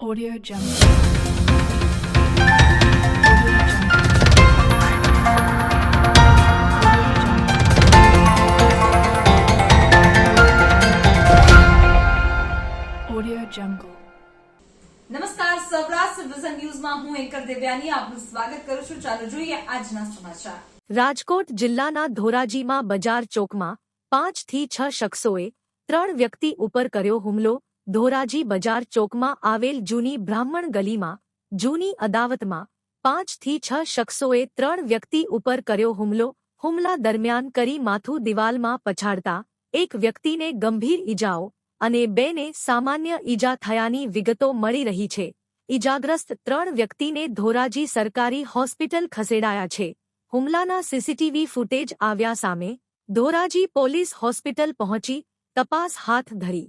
Audio Jungle. Audio Jungle. નમસ્કાર Saurashtra vision ન્યૂઝમાં હું એન્કર દેવ્યાની આપનું સ્વાગત કરું છું ચાલો જોઈએ આજના સમાચાર રાજકોટ જિલ્લાના ધોરાજીમાં બજાર ચોકમાં પાંચથી છ શખ્સોએ ત્રણ વ્યક્તિ ઉપર કર્યો હુમલો ધોરાજી બજાર ચોકમાં આવેલ જૂની બ્રાહ્મણ ગલીમાં, જૂની અદાવતમાં, પાંચથી છ શખ્સોએ ત્રણ વ્યક્તિ ઉપર કર્યો હુમલો, હુમલા દરમિયાન કરી માથું દિવાલમાં પછાડતા, એક વ્યક્તિને ગંભીર ઈજાઓ અને બેને સામાન્ય ઈજા થયાની વિગતો મળી રહી છે. ઈજાગ્રસ્ત ત્રણ વ્યક્તિને ધોરાજી સરકારી હોસ્પિટલ ખસેડાયા છે. હુમલાના સીસીટીવી ફૂટેજ આવ્યા સામે ધોરાજી પોલીસ હોસ્પિટલ પહોંચી, તપાસ હાથ ધરી.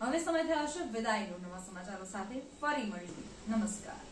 હવે સમય થયો છે વિદાયનો નવા સમાચારો સાથે ફરી મળીએ. નમસ્કાર.